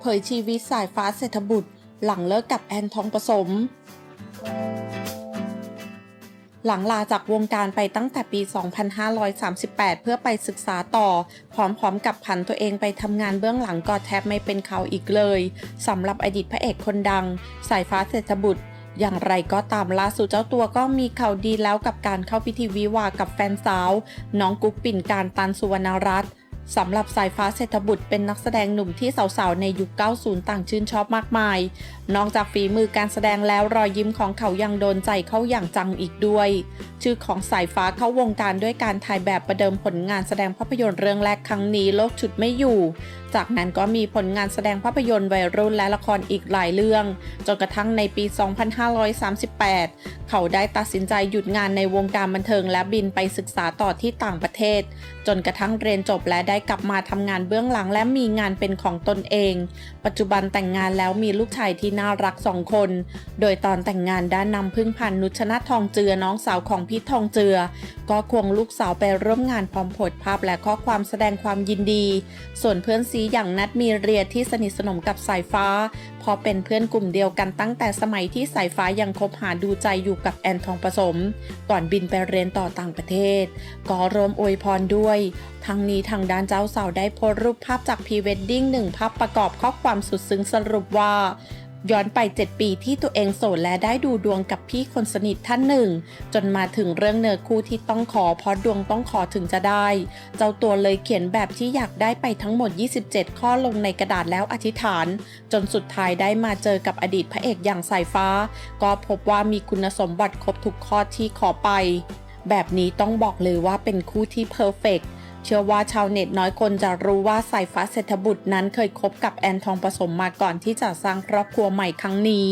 เผยชีวิตสายฟ้าเศรษฐบุตร หลังเลิกกับแอนทองผสม หลังลาจากวงการไปตั้งแต่ปี 2538 เพื่อไปศึกษาต่อ พร้อมๆกับผันตัวเองไปทำงานเบื้องหลังก็แทบไม่เป็นข่าวอีกเลยสำหรับอดีตพระเอกคนดัง สายฟ้าเศรษฐบุตร อย่างไรก็ตามล่าสุดเจ้าตัวก็มีข่าวดีแล้วกับการเข้าพิธีวิวากับแฟนสาว น้องกุ๊กปิ่นการตันสุวรรณรัตน์สำหรับสายฟ้าเศรษฐบุตรเป็นนักแสดงหนุ่มที่สาวๆ ในยุค 90 ต่างชื่นชอบมากมาย นอกจากฝีมือการแสดงแล้วรอยยิ้มของเขายังโดนใจเข้าอย่างจังอีกด้วย ชื่อของสายฟ้าเข้าวงการด้วยการถ่ายแบบประเดิมผลงานแสดงภาพยนตร์เรื่องแรกครั้งนี้โลกฉุดไม่อยู่ จากนั้นก็มีผลงานแสดงภาพยนตร์วัยรุ่นและละครอีกหลายเรื่อง จนกระทั่งในปี 2538 เขาได้ตัดสินใจหยุดงานในวงการบันเทิงและบินไปศึกษาต่อที่ต่างประเทศ จนกระทั่งเรียนจบและได้กลับมาทำงานเบื้องหลังและมีงานเป็นของตนเอง ปัจจุบันแต่งงานแล้วมีลูกชายที่น่ารักสองคน โดยตอนแต่งงานได้นำพึ่งพันนุชนาธทองเจือน้องสาวของพี่ทองเจือ ก็ควงลูกสาวไปร่วมงานพร้อมโพสภาพและข้อความแสดงความยินดี ส่วนเพื่อนซีอย่างนัดมีเรียที่สนิทสนมกับสายฟ้าพราะเป็นเพื่อนกลุ่มเดียวกันตั้งแต่สมัยที่สายฟ้ายังคบหาดูใจอยู่กับแอนทองผสม ก่อนบินไปเรียนต่อต่างประเทศ ก็รวมอวยพรด้วย ทั้งนี้ทางด้านเจ้าสาวได้โพสรูปภาพจากพรีเวดดิ้งหนึ่งภาพประกอบข้อความสุดซึ้งสรุปว่า ย้อนไป 7 ปีที่ตัวเองโสดและได้ดูดวงกับพี่คนสนิทท่านหนึ่ง จนมาถึงเรื่องเนื้อคู่ที่ต้องขอเพราะดวงต้องขอถึงจะได้ เจ้าตัวเลยเขียนแบบที่อยากได้ไปทั้งหมด 27 ข้อลงในกระดาษแล้วอธิษฐาน จนสุดท้ายได้มาเจอกับอดีตพระเอกอย่างสายฟ้า ก็พบว่ามีคุณสมบัติครบทุกข้อที่ขอไป แบบนี้ต้องบอกเลยว่าเป็นคู่ที่เพอร์เฟกต์ เชื่อว่าชาวเน็ตน้อยคนจะรู้ว่าสายฟ้าเศรษฐบุตรนั้นเคยคบกับแอนทองผสมมาก่อนที่จะสร้างครอบครัวใหม่ครั้งนี้